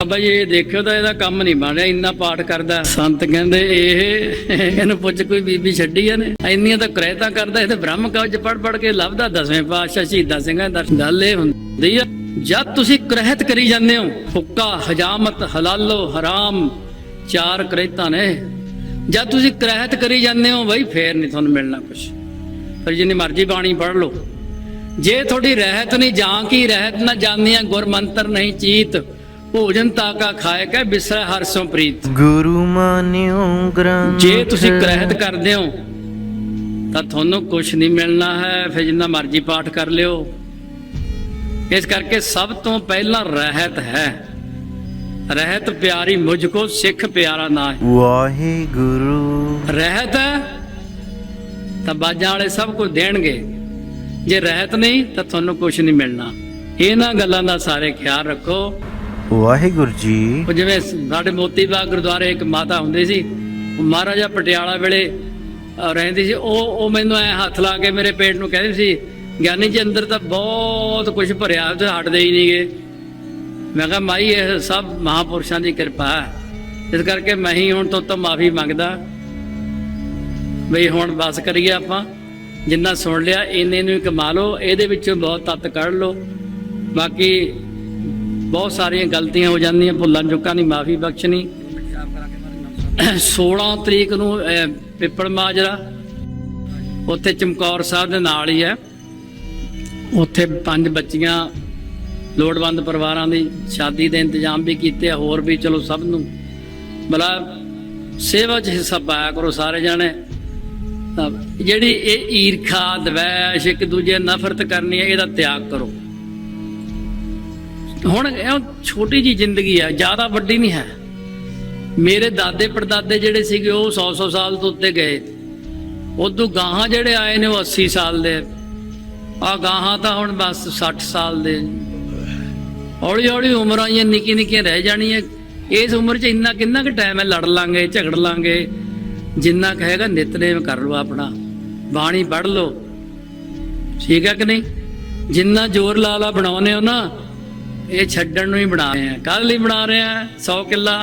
ਬਾਬਾ ਜੀ, ਇਹ ਦੇਖਿਓ ਤਾਂ ਇਹਦਾ ਕੰਮ ਨਹੀਂ ਬਣ ਰਿਹਾ, ਇੰਨਾ ਪਾਠ ਕਰਦਾ। ਸੰਤ ਕਹਿੰਦੇ, ਇਹ, ਇਹਨੂੰ ਪੁੱਛ ਕੋਈ ਬੀਬੀ ਛੱਡੀ ਆ ਨੇ ਇੰਨੀਆਂ ਤਾਂ ਕ੍ਰੈਤਾ ਕਰਦਾ, ਇਹ ਤਾਂ ਬ੍ਰਹਮ ਕਵਚ ਪੜ ਪੜ ਕੇ ਲੱਭਦਾ ਦਸਵੇਂ ਪਾਤਸ਼ਾਹ, ਸ਼ਹੀਦਾਂ ਸਿੰਘਾਂ ਦਾ। ਗੱਲ ਇਹ ਹੁੰਦੀ ਆ, ਜਦ ਤੁਸੀਂ ਕ੍ਰਹਿਤ ਕਰੀ ਜਾਂਦੇ ਹੋ, ਹੁੱਕਾ, ਹਜਾਮਤ, ਹਲਾਲੋ, ਹਰਾਮ, ਚਾਰ ਕ੍ਰਹਿਤਾਂ ਨੇ। ਜਦ ਤੁਸੀਂ ਕ੍ਰਹਿਤ ਕਰੀ ਜਾਂਦੇ ਹੋ, ਬਈ ਫੇਰ ਨਹੀਂ ਤੁਹਾਨੂੰ ਮਿਲਣਾ ਕੁਝ ਪਰ ਜਿੰਨੀ ਮਰਜ਼ੀ ਬਾਣੀ ਪੜ ਲਓ। ਜੇ ਤੁਹਾਡੀ ਰਹਿਤ ਨਹੀਂ, ਜਾਂ ਕੀ ਰਹਿਤ ਨਾ, ਜਾਂਦੀਆਂ ਗੁਰ ਮੰਤਰ ਨਹੀਂ, ਚੀਤ। ਭੋਜਨ ਤਾਕਾ ਖਾਏ ਕੈ ਬਿਸਰੈ ਹਰਸੋਂ ਪ੍ਰੀਤ। ਗੁਰੂ ਮਾਨਿਓ ਗ੍ਰੰਥ। ਜੇ ਤੁਸੀਂ ਕ੍ਰਹਿਤ ਕਰਦੇ ਹੋ ਤਾਂ ਤੁਹਾਨੂੰ ਕੁਝ ਨਹੀਂ ਮਿਲਣਾ ਹੈ ਫਿਰ ਜਿੰਨਾ ਮਰਜ਼ੀ ਪਾਠ ਕਰ ਲਿਓ। ਇਸ ਕਰਕੇ ਸਭ ਤੋਂ ਪਹਿਲਾਂ ਰਹਿਤ ਹੈ। ਰਹਿਤ ਪਿਆਰੀ ਮੁਝ ਕੋ ਸਿੱਖ ਪਿਆਰਾ ਨਾ ਹੈ ਵਾਹਿਗੁਰੂ। ਰਹਿਤ ਤਾਂ ਬਾਜਾਂ ਵਾਲੇ ਸਭ ਕੁਝ ਦੇਣਗੇ। ਜੇ ਰਹਿਤ ਨਹੀਂ ਤਾਂ ਤੁਹਾਨੂੰ ਕੁਝ ਨਹੀਂ ਮਿਲਣਾ। ਇਹਨਾਂ ਗੱਲਾਂ ਦਾ ਸਾਰੇ ਖਿਆਲ ਰੱਖੋ। ਵਾਹਿਗੁਰੂ ਜੀ। ਉਹ ਜਿਵੇਂ ਸਾਡੇ ਮੋਤੀ ਬਾਗ ਗੁਰਦੁਆਰੇ ਇੱਕ ਮਾਤਾ ਹੁੰਦੀ ਸੀ ਮਹਾਰਾਜਾ ਪਟਿਆਲਾ ਵੇਲੇ ਰਹਿੰਦੀ ਸੀ। ਉਹ ਉਹ ਮੈਨੂੰ ਐ ਹੱਥ ਲਾ ਕੇ ਮੇਰੇ ਪੇਟ ਨੂੰ ਕਹਿੰਦੀ ਸੀ, ਗਿਆਨੀ ਜੀ, ਅੰਦਰ ਤਾਂ ਬਹੁਤ ਕੁਝ ਭਰਿਆ ਤੇ ਹਟਦੇ ਹੀ ਨਹੀਂਗੇ। ਮੈਂ ਕਿਹਾ, ਮਾਈ, ਇਹ ਸਭ ਮਹਾਪੁਰਸ਼ਾਂ ਦੀ ਕਿਰਪਾ ਹੈ। ਇਸ ਕਰਕੇ ਮੈਂ ਹੀ ਹੁਣ ਤੋਂ ਤਾਂ ਮਾਫੀ ਮੰਗਦਾ। ਬਈ ਹੁਣ ਬਸ ਕਰੀਏ ਆਪਾਂ। ਜਿੰਨਾ ਸੁਣ ਲਿਆ, ਇੰਨੇ ਨੂੰ ਕਮਾ ਲਓ। ਇਹਦੇ ਵਿੱਚੋਂ ਬਹੁਤ ਤੱਤ ਕੱਢ ਲਓ। ਬਾਕੀ ਬਹੁਤ ਸਾਰੀਆਂ ਗਲਤੀਆਂ ਹੋ ਜਾਂਦੀਆਂ, ਭੁੱਲਾਂ ਚੁੱਕਾਂ ਦੀ ਮਾਫੀ ਬਖਸ਼ਣੀ। 16 ਤਰੀਕ ਨੂੰ ਪਿੱਪਲ ਮਾਜਰਾ, ਉੱਥੇ ਚਮਕੌਰ ਸਾਹਿਬ ਦੇ ਨਾਲ ਹੀ ਹੈ। ਉੱਥੇ ਪੰਜ ਬੱਚੀਆਂ, ਲੋੜਵੰਦ ਪਰਿਵਾਰਾਂ ਦੀ ਸ਼ਾਦੀ ਦੇ ਇੰਤਜ਼ਾਮ ਵੀ ਕੀਤੇ ਆ ਹੋਰ ਵੀ ਚਲੋ ਸਭ ਨੂੰ। ਬਲਾ, ਸੇਵਾ 'ਚ ਹਿੱਸਾ ਪਾਇਆ ਕਰੋ ਸਾਰੇ ਜਾਣੇ। ਜਿਹੜੀ ਇਹ ਈਰਖਾ, ਦਵੈਸ਼, ਇੱਕ ਦੂਜੇ ਨਫ਼ਰਤ ਕਰਨੀ ਹੈ, ਇਹਦਾ ਤਿਆਗ ਕਰੋ। ਹੁਣ ਇਹ ਛੋਟੀ ਜੀ ਜ਼ਿੰਦਗੀ ਹੈ ਜ਼ਿਆਦਾ ਵੱਡੀ ਨਹੀਂ ਹੈ। ਮੇਰੇ ਦਾਦੇ ਪੜਦਾਦੇ ਜਿਹੜੇ ਸੀਗੇ, ਉਹ 100 100 ਸਾਲ ਤੋਂ ਉੱਤੇ ਗਏ। ਉਦੋਂ ਗਾਹਾਂ ਜਿਹੜੇ ਆਏ ਨੇ, ਉਹ 80 ਸਾਲ ਦੇ। ਆ ਗਾਹਾਂ ਤਾਂ ਹੁਣ ਬਸ 60 ਸਾਲ ਦੇ। ਹੌਲੀ ਹੌਲੀ ਉਮਰਾਂ ਇਹ ਨਿੱਕੀ ਨਿੱਕੀਆਂ ਰਹਿ ਜਾਣੀਆਂ। ਇਸ ਉਮਰ 'ਚ ਇੰਨਾ ਕਿੰਨਾ ਕੁ ਟਾਈਮ ਹੈ, ਲੜ ਲਾਂਗੇ, ਝਗੜ ਲਾਂਗੇ। ਜਿੰਨਾ ਕੁ ਹੈਗਾ, ਨਿਤਨੇਮ ਕਰ ਲਓ ਆਪਣਾ। ਬਾਣੀ ਪੜ੍ਹ ਲਓ। ਠੀਕ ਹੈ ਕਿ ਨਹੀਂ? ਜਿੰਨਾ ਜ਼ੋਰ ਲਾ ਲਾ ਬਣਾਉਨੇ ਹੋ ਨਾ ਇਹ ਛੱਡਣ ਨੂੰ ਹੀ ਬਣਾ ਰਹੇ ਆ। ਕੱਲ ਲਈ ਬਣਾ ਰਹੇ ਆ 100 ਕਿੱਲਾ।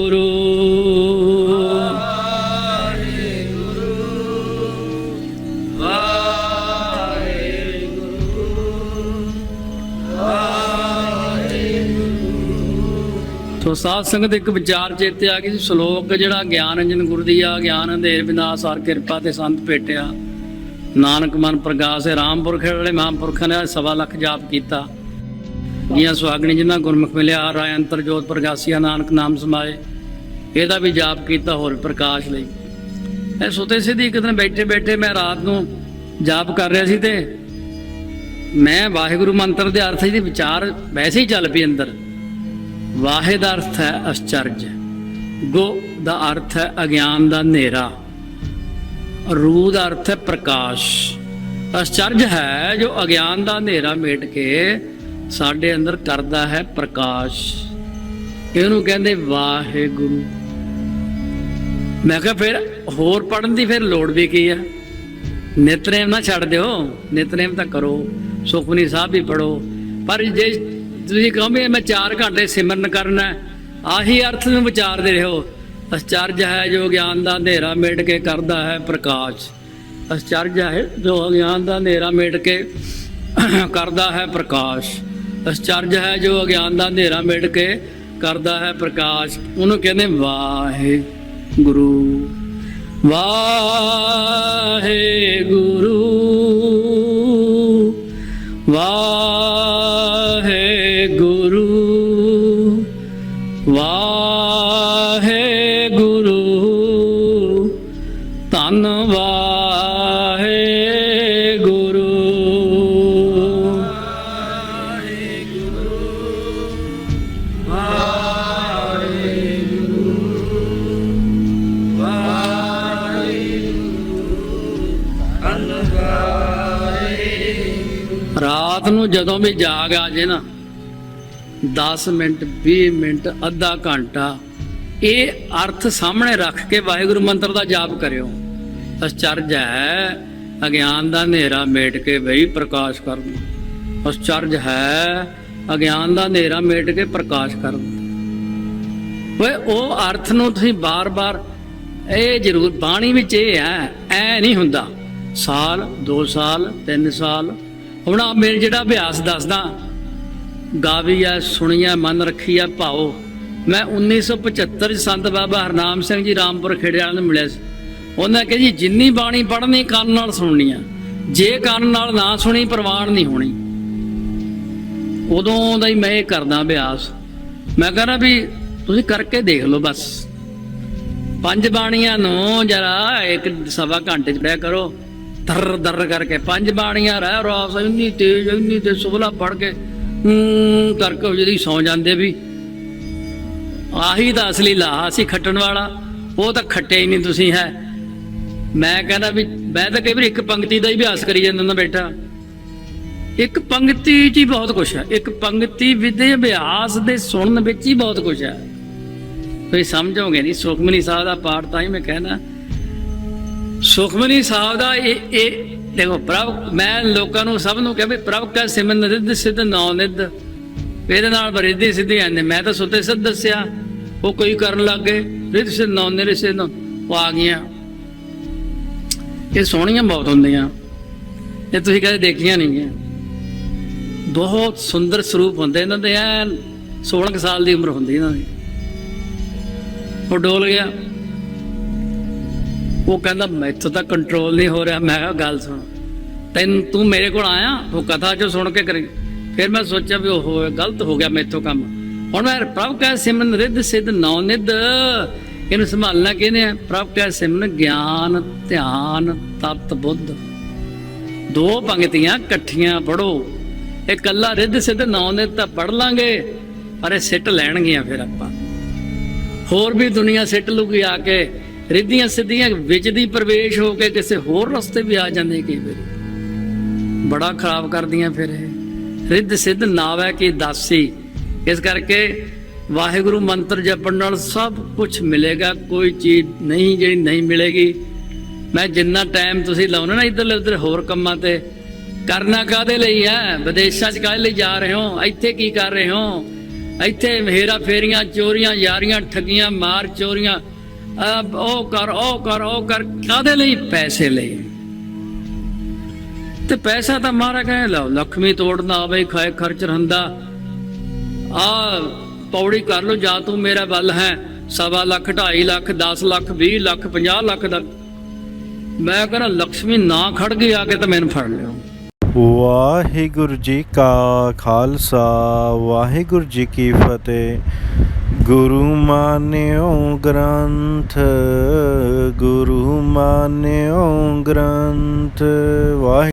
ਸੋ ਸਾਧ ਸੰਗਤ ਇੱਕ ਵਿਚਾਰ ਚੇਤੇ ਆ ਗਈ ਸ਼ਲੋਕ ਜਿਹੜਾ ਗਿਆਨ ਅੰਜਨ ਗੁਰ ਦੀ ਆ, ਗਿਆਨ ਅੰਧੇਰ ਵਿਨਾਸ਼ ਹਰ ਕਿਰਪਾ ਤੇ ਸੰਤ ਭੇਟਿਆ। ਨਾਨਕ ਮਨ ਪ੍ਰਗਾਸ ਹੈ, ਰਾਮਪੁਰਖ ਵਾਲੇ ਮਹਾਂਪੁਰਖਾਂ ਨੇ ਸਵਾ ਲੱਖ ਜਾਪ ਕੀਤਾ। ਜੀਆਂ ਸੁਹਾਗਣੀ ਜਿਨ੍ਹਾਂ ਗੁਰਮੁਖ ਮਿਲਿਆ, ਰਾਇ ਅੰਤਰ ਜੋਤ ਪ੍ਰਗਾਸੀਆ, ਨਾਨਕ ਨਾਮ ਸਮਾਏ। ਇਹਦਾ ਵੀ ਜਾਪ ਕੀਤਾ ਹੋਰ ਪ੍ਰਕਾਸ਼ ਲਈ। ਇਹ ਸੁਤੇ ਸਿੱਧੀ ਇੱਕ ਦਿਨ ਬੈਠੇ ਬੈਠੇ ਮੈਂ ਰਾਤ ਨੂੰ ਜਾਪ ਕਰ ਰਿਹਾ ਸੀ ਤੇ ਮੈਂ ਵਾਹਿਗੁਰੂ ਮੰਤਰ ਦੇ ਅਰਥ ਦੀ ਵਿਚਾਰ ਵੈਸੇ ਹੀ ਚੱਲ ਪਈ ਅੰਦਰ। ਵਾਹਿ ਦਾ ਅਰਥ ਹੈ ਅਚਰਜ। ਗੋ ਦਾ ਅਰਥ ਹੈ ਅਗਿਆਨ ਦਾ ਹਨੇਰਾ। ਰੂ ਦਾ ਅਰਥ ਹੈ ਪ੍ਰਕਾਸ਼। ਅਚਰਜ ਹੈ ਜੋ ਅਗਿਆਨ ਦਾ ਹਨੇਰਾ ਮੇਟ ਕੇ ਸਾਡੇ ਅੰਦਰ ਕਰਦਾ ਹੈ ਪ੍ਰਕਾਸ਼। ਇਹਨੂੰ ਕਹਿੰਦੇ ਵਾਹਿਗੁਰੂ। ਮੈਂ ਕਿਹਾ ਫਿਰ ਹੋਰ ਪੜਨ ਦੀ ਫਿਰ ਲੋੜ ਵੀ ਕੀ ਆ ਨਿਤਨੇਮ ਨਾ ਛੱਡ ਦਿਓ। ਨਿਤਨੇਮ ਤਾਂ ਕਰੋ। ਸੁਖਮਨੀ ਸਾਹਿਬ ਵੀ ਪੜੋ ਪਰ ਜੇ ਤੁਸੀਂ ਕਹੋ ਵੀ ਮੈਂ 4 ਘੰਟੇ ਸਿਮਰਨ ਕਰਨਾ ਆਹੀ ਅਰਥ ਨੂੰ ਵਿਚਾਰਦੇ ਰਹੋ। ਅਚਰਜ ਹੈ ਜੋ ਗਿਆਨ ਦਾ ਹਨੇਰਾ ਮੇਟ ਕੇ ਕਰਦਾ ਹੈ ਪ੍ਰਕਾਸ਼। ਅਚਰਜ ਹੈ ਜੋ ਅਗਿਆਨ ਦਾ ਹਨੇਰਾ ਮੇਟ ਕੇ ਕਰਦਾ ਹੈ ਪ੍ਰਕਾਸ਼। ਅਚਰਜ ਹੈ ਜੋ ਅਗਿਆਨ ਦਾ ਹਨੇਰਾ ਮੇਟ ਕੇ ਕਰਦਾ ਹੈ ਪ੍ਰਕਾਸ਼। ਉਹਨੂੰ ਕਹਿੰਦੇ ਵਾਹਿ ਗੁਰੂ ਵਾਹਿਗੁਰੂ। ਵਾਹਿਗੁਰੂ। ਵਾਹਿਗੁਰੂ ਨੂੰ ਜਦੋਂ ਵੀ ਜਾਗ ਆ ਜੇ ਨਾ 10 ਮਿੰਟ 20 ਮਿੰਟ, ਅੱਧਾ ਘੰਟਾ, ਇਹ ਅਰਥ ਸਾਹਮਣੇ ਰੱਖ ਕੇ ਵਾਹਿਗੁਰੂ ਮੰਤਰ ਦਾ ਜਾਪ ਕਰਿਓ। ਅਸਚਰਜ ਹੈ ਅਗਿਆਨ ਦਾ ਹਨੇਰਾ ਮੇਟ ਕੇ ਬਈ ਪ੍ਰਕਾਸ਼ ਕਰਨ। ਅਸਚਰਜ ਹੈ ਅਗਿਆਨ ਦਾ ਹਨੇਰਾ ਮੇਟ ਕੇ ਪ੍ਰਕਾਸ਼ ਕਰਨ। ਓਏ, ਉਹ ਅਰਥ ਨੂੰ ਤੁਸੀਂ ਬਾਰ-ਬਾਰ, ਇਹ ਜ਼ਰੂਰ, ਬਾਣੀ ਵਿੱਚ ਇਹ ਹੈ, ਐ ਨਹੀਂ ਹੁੰਦਾ। ਸਾਲ 2 ਸਾਲ 3 ਸਾਲ ਹੁਣ ਆ ਮੇਰੇ ਜਿਹੜਾ ਅਭਿਆਸ ਦੱਸਦਾ, ਗਾਵੀ ਆ, ਸੁਣੀ ਆ, ਮਨ ਰੱਖੀ ਆ, ਭਾਓ। ਮੈਂ 1975 ਚ ਸੰਤ ਬਾਬਾ ਹਰਨਾਮ ਸਿੰਘ ਜੀ ਰਾਮਪੁਰ ਖੇੜੇ ਵਾਲਿਆਂ ਨੂੰ ਮਿਲਿਆ ਸੀ। ਉਹਨਾਂ ਕਿਹਾ ਜੀ, ਜਿੰਨੀ ਬਾਣੀ ਪੜ੍ਹਨੀ, ਕੰਨ ਨਾਲ ਸੁਣਨੀ ਆ। ਜੇ ਕੰਨ ਨਾਲ ਨਾ ਸੁਣੀ ਪ੍ਰਵਾਨ ਨਹੀਂ ਹੋਣੀ। ਉਦੋਂ ਦਾ ਹੀ ਮੈਂ ਇਹ ਕਰਦਾ ਅਭਿਆਸ। ਮੈਂ ਕਹਿੰਦਾ ਵੀ ਤੁਸੀਂ ਕਰਕੇ ਦੇਖ ਲਓ ਬਸ। ਪੰਜ ਬਾਣੀਆਂ ਨੂੰ ਜਰਾ ਇੱਕ ਸਵਾ ਘੰਟੇ ਚ ਪੜਿਆ ਕਰੋ। ਦਰ ਦਰ ਕਰਕੇ ਪੰਜ ਬਾਣੀਆਂ ਰਹਿ ਰੋਸ ਇੰਨੀ ਤੇਜ਼, ਇੰਨੀ ਤੇ ਸੁਬਲਾ ਪੜ ਕੇ, ਹੂੰ ਕਰਕੇ ਜਿਹੜੀ ਸੌ ਜਾਂਦੇ ਵੀ। ਆਹੀ ਤਾਂ ਅਸਲੀ ਲਾਹਾ ਸੀ ਖੱਟਣ ਵਾਲਾ, ਉਹ ਤਾਂ ਖੱਟੇ ਹੀ ਨਹੀਂ ਤੁਸੀਂ, ਹੈ। ਮੈਂ ਕਹਿੰਦਾ ਵੀ, ਮੈਂ ਤਾਂ ਕਈ ਵਾਰ ਇੱਕ ਪੰਕਤੀ ਦਾ ਹੀ ਅਭਿਆਸ ਕਰੀ ਜਾਂਦਾ ਹੁੰਦਾ ਬੈਠਾ। ਇੱਕ ਪੰਕਤੀ 'ਚ ਹੀ ਬਹੁਤ ਕੁਝ ਹੈ। ਇੱਕ ਪੰਕਤੀ ਵਿਦੇ ਅਭਿਆਸ ਦੇ ਸੁਣਨ ਵਿੱਚ ਹੀ ਬਹੁਤ ਕੁਝ ਹੈ। ਤੁਸੀਂ ਸਮਝੋਗੇ ਨਹੀਂ, ਸੁਖਮਨੀ ਸਾਹਿਬ ਦਾ ਪਾਠ ਤਾਂ ਹੀ ਮੈਂ ਕਹਿਣਾ ਸੁਖਮਨੀ ਸਾਹਿਬ ਦਾ ਇਹ ਇਹ ਦੇਖੋ ਪ੍ਰਭ ਮੈਂ ਲੋਕਾਂ ਨੂੰ ਸਭ ਨੂੰ ਕਿਹਾ ਵੀ ਪ੍ਰਭ ਕਾ ਸਿਮਰਨ ਰਿੱਧ ਸਿੱਧ ਨੌ ਨਿੱਧ। ਇਹਦੇ ਨਾਲ ਬਰਿੱਧੀ ਸਿੱਧੀ ਆਂਦੇ ਮੈਂ ਤਾਂ ਸੁੱਤੇ ਸਿੱਧ ਦੱਸਿਆ। ਉਹ ਕੋਈ ਕਰਨ ਲੱਗ ਗਏ। ਰਿੱਧ ਸਿੱਧ ਨੌ ਨਿਰ ਸਿੱਧ ਉਹ ਆ ਗਈਆਂ। ਇਹ ਸੋਹਣੀਆਂ ਬਹੁਤ ਹੁੰਦੀਆਂ। ਇਹ ਤੁਸੀਂ ਕਦੇ ਦੇਖੀਆਂ ਨਹੀਂ ਬਹੁਤ ਸੁੰਦਰ ਸਰੂਪ ਹੁੰਦੇ ਇਹਨਾਂ ਦੇ। ਐਨ 16 ਕੁ ਸਾਲ ਦੀ ਉਮਰ ਹੁੰਦੀ ਇਹਨਾਂ ਦੀ। ਉਹ ਡੋਲ ਗਿਆ। ਉਹ ਕਹਿੰਦਾ, ਮੈਥੋਂ ਤਾਂ ਕੰਟਰੋਲ ਨਹੀਂ ਹੋ ਰਿਹਾ। ਮੈਂ ਕਿਹਾ, ਗੱਲ ਸੁਣ। ਤੈਨੂੰ, ਤੂੰ ਮੇਰੇ ਕੋਲ ਆਇਆ ਉਹ ਕਥਾ ਚੋਂ ਸੁਣ ਕੇ ਕਰੀ। ਫਿਰ ਮੈਂ ਸੋਚਿਆ ਵੀ ਉਹ ਗਲਤ ਹੋ ਗਿਆ ਮੈਥੋਂ ਕੰਮ। ਹੁਣ ਮੈਂ ਪ੍ਰਭ ਕਾ ਸਿਮਰਨ ਰਿੱਧ ਸਿੱਧ ਨੌ ਨਿੱਧ। ਇਹਨੂੰ ਸੰਭਾਲਣਾ ਕਿਹਨੇ ਆ? ਪ੍ਰਭ ਕਾ ਸਿਮਰਨ ਗਿਆਨ, ਧਿਆਨ ਤਤ ਬੁੱਧ। ਦੋ ਪੰਕਤੀਆਂ ਇਕੱਠੀਆਂ ਪੜੋ ਇਹ ਕੱਲਾ ਰਿੱਧ ਸਿੱਧ ਨੌ ਨਿੱਧ ਤਾਂ ਪੜ ਲਾਂਗੇ, ਪਰ ਇਹ ਸਿੱਟ ਲੈਣਗੀਆਂ ਫਿਰ ਆਪਾਂ। ਹੋਰ ਵੀ ਦੁਨੀਆ ਸਿੱਟ ਲੂਗੀ ਆ ਕੇ। ਰਿੱਧੀਆਂ ਸਿੱਧੀਆਂ ਵਿੱਚ ਦੀ ਪ੍ਰਵੇਸ਼ ਹੋ ਕੇ ਕਿਸੇ ਹੋਰ ਰਸਤੇ ਵੀ ਆ ਜਾਂਦੇ ਕਈ ਵਾਰੀ। ਬੜਾ ਖਰਾਬ ਕਰਦੀਆਂ ਫਿਰ ਇਹ। ਰਿੱਧ ਸਿੱਧ ਨਾਵੈ ਕੀ ਦਾਸੀ। ਇਸ ਕਰਕੇ ਵਾਹਿਗੁਰੂ ਮੰਤਰ ਜਪਣ ਨਾਲ ਸਭ ਕੁਝ ਮਿਲੇਗਾ, ਕੋਈ ਚੀਜ਼ ਨਹੀਂ ਜਿਹੜੀ ਨਹੀਂ ਮਿਲੇਗੀ। ਮੈਂ ਜਿੰਨਾ ਟਾਈਮ ਤੁਸੀਂ ਲਾਉਣਾ ਨਾ ਇੱਧਰ ਉੱਧਰ ਹੋਰ ਕੰਮਾਂ ਤੇ, ਕਰਨਾ ਕਾਦੇ ਲਈ ਹੈ? ਵਿਦੇਸ਼ਾਂ 'ਚ ਕਾਹਦੇ ਲਈ ਜਾ ਰਹੇ ਹੋ? ਇੱਥੇ ਕੀ ਕਰ ਰਹੇ ਹੋ? ਇੱਥੇ ਹੇਰਾ ਫੇਰੀਆਂ ਚੋਰੀਆਂ, ਯਾਰੀਆਂ, ਠੱਗੀਆਂ, ਮਾਰ, ਚੋਰੀਆਂ ਉਹ ਕਰ ਉਹ ਕਰ ਉਹ ਕਰ ਕਾਦੇ ਲਈ? ਪੈਸੇ ਲਈ। ਤੇ ਪੈਸਾ ਤਾਂ ਮਾਰਾ ਕਹੇ ਲਓ ਲక్ష్ਮੀ ਤੋੜਨਾ ਆਵੇ, ਖਾਏ ਖਰਚ ਰੰਦਾ। ਆ ਪੌੜੀ ਕਰ ਲੋ ਜਾਂ ਤੂੰ ਮੇਰਾ ਬਲ ਹੈ। ਸਵਾ ਲੱਖ 2.5 ਲੱਖ 10 ਲੱਖ 20 ਲੱਖ 50 ਲੱਖ ਦਾ। ਮੈਂ ਕਹਿੰਦਾ ਲక్ష్ਮੀ ਨਾ ਖੜ ਗਈ, ਆ ਕੇ ਤਾਂ ਮੈਨੂੰ ਫੜ ਲਿਓ। ਵਾਹਿਗੁਰੂ ਜੀ ਕਾ ਖਾਲਸਾ, ਵਾਹਿਗੁਰੂ ਜੀ ਕੀ ਫਤਿਹ। ਗੁਰੂ ਮਾਨਿਓ ਗ੍ਰੰਥ ਗੁਰੂ ਮਾਨਿਓ ਗ੍ਰੰਥ ਵਾਹਿ